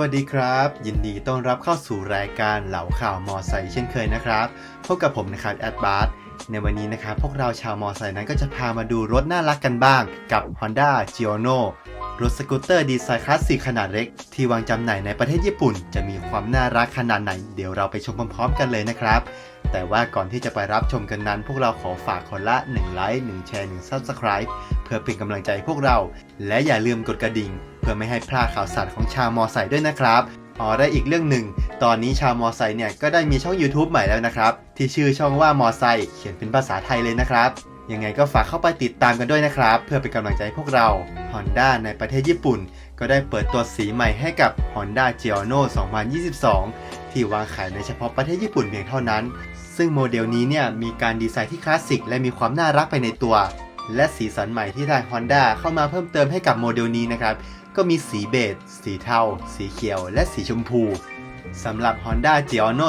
วัสดีครับ ยินดีต้อนรับเข้าสู่รายการเหล่าข่าวมอไซค์เช่นเคยนะครับพบกับผมนะครับแอดบาร์ในวันนี้นะครับพวกเราชาวมอไซค์นั้นก็จะพามาดูรถน่ารักกันบ้าง กับ Honda g i o n o รถสกูตเตอร์ดีไซน์คลาสสิกขนาดเล็ก ที่วางจำหน่ายในประเทศญี่ปุ่น จะมีความน่ารักขนาดไหน เดี๋ยวเราไปชมพร้อมๆกันเลยนะครับ แต่ว่าก่อนที่จะไปรับชมกันนั้น พวกเราขอฝากคนละ1ไลค์1แชร์1 Subscribe เพื่อเป็นกำลังใจให้พวกเรา และอย่าลืมกดกระดิ่ง พื่อไม่ให้พลาดข่าวสารของชาวมอไซค์ด้วยนะครับอ๋อได้อีกเรื่องหนึ่ง ตอนนี้ชาวมอไซค์เนี่ยก็ได้มีช่อง YouTube ใหม่แล้วนะครับ ที่ชื่อช่องว่ามอไซค์เขียนเป็นภาษาไทยเลยนะครับ ยังไงก็ฝากเข้าไปติดตามกันด้วยนะครับ เพื่อเป็นกำลังใจให้พวกเรา Honda ในประเทศญี่ปุ่น ก็ได้เปิดตัวสีใหม่ให้กับ Honda g i o n o 2022 ที่วางขายในเฉพาะประเทศญี่ปุ่นเพียงเท่านั้น ซึ่งโมเดลนี้เนี่ยมีการดีไซน์ที่คลาสสิกและมีความน่ารักไปในตัว และสีสันใหม่ที่ทาง Honda เข้ามาเพิ่มเติมให้กับโมเดลนี้นะครับ ก็มีสีเบจ สีเทา สีเขียว และสีชมพูสำหรับ Honda g i o n o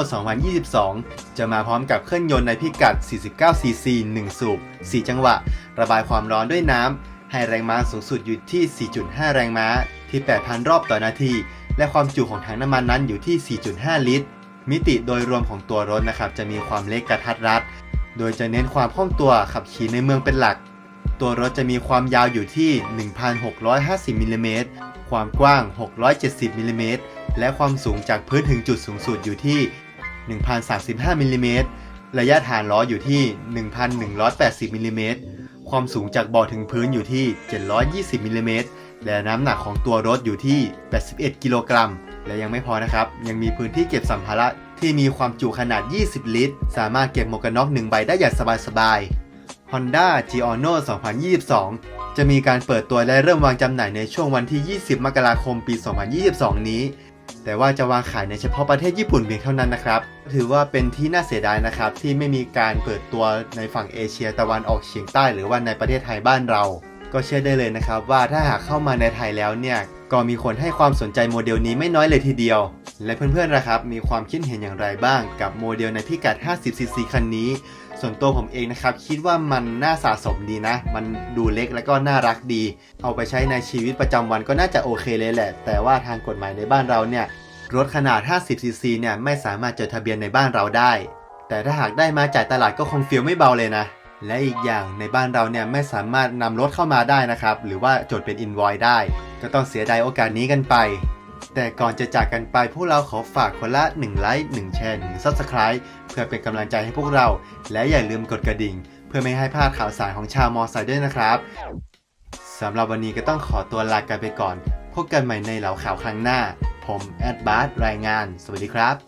2022 จะมาพร้อมกับเครื่องยนต์ในพิกัด 49cc 1 สูบ 4 จังหวะ ระบายความร้อนด้วยน้ำ ให้แรงม้าสูงสุดอยู่ที่ 4.5 แรงม้า ที่ 8,000 รอบต่อนาที และความจุของถังน้ำมันนั้นอยู่ที่ 4.5 ลิตร มิติโดยรวมของตัวรถนะครับ จะมีความเล็กกระทัดรัด โดยจะเน้นความคล่องตัวขับขี่ในเมืองเป็นหลัก ตัวรถจะมีความยาวอยู่ที่ 1,650มิลลิเมตรความกว้าง 670มิลลิเมตรและความสูงจากพื้นถึงจุดสูงสุดอยู่ที่ 1,035มิลลิเมตรระยะฐานล้ออยู่ที่ 1,180มิลลิเมตรความสูงจากเบาะถึงพื้นอยู่ที่ 720มิลลิเมตรและน้ำหนักของตัวรถอยู่ที่ 81 กิโลกรัม และยังไม่พอนะครับ ยังมีพื้นที่เก็บสัมภาระที่มีความจุขนาด 20 ลิตร สามารถเก็บหมวกกันน็อกหนึ่งใบได้อย่างสบายๆ Honda g i o n o 2022 จะมีการเปิดตัวและเริ่มวางจำหน่ายในช่วงวันที่ 20 มกราคมปี 2022 นี้ แต่ว่าจะวางขายในเฉพาะประเทศญี่ปุ่นเพียงเท่านั้นนะครับ ถือว่าเป็นที่น่าเสียดายนะครับ ที่ไม่มีการเปิดตัวในฝั่งเอเชียตะวันออกเฉียงใต้หรือว่าในประเทศไทยบ้านเรา ก็เชื่อได้เลยนะครับว่าถ้าหากเข้ามาในไทยแล้วเนี่ย ก็มีคนให้ความสนใจโมเดลนี้ไม่น้อยเลยทีเดียว และเพื่อนๆนะครับ มีความคิดเห็นอย่างไรบ้างกับโมเดลในพิกัด 50cc คันนี้ ส่วนตัวผมเองนะครับ คิดว่ามันน่าสะสมดีนะ มันดูเล็กแล้วก็น่ารักดี เอาไปใช้ในชีวิตประจำวันก็น่าจะโอเคเลยแหละ แต่ว่าทางกฎหมายในบ้านเราเนี่ย รถขนาด 50cc เนี่ยไม่สามารถจดทะเบียนในบ้านเราได้ แต่ถ้าหากได้มาจ่ายตลาดก็คงฟีลไม่เบาเลยนะ และอีกอย่างในบ้านเราเนี่ยไม่สามารถนำรถเข้ามาได้นะครับ หรือว่าจดเป็นอินวอยได้ ก็ต้องเสียดายโอกาสนี้กันไป แต่ก่อนจะจากกันไปพวกเราขอฝากคนละ1ไลค์1แชร์1 Subscribe เพื่อเป็นกำลังใจให้พวกเรา และอย่าลืมกดกระดิ่ง เพื่อไม่ให้พลาดข่าวสารของชาวมอไซค์ด้วยนะครับสำหรับวันนี้ก็ต้องขอตัวลากันไปก่อน พบกันใหม่ในเหล่าข่าวครั้งหน้า ผมแอดบาร์รายงาน สวัสดีครับ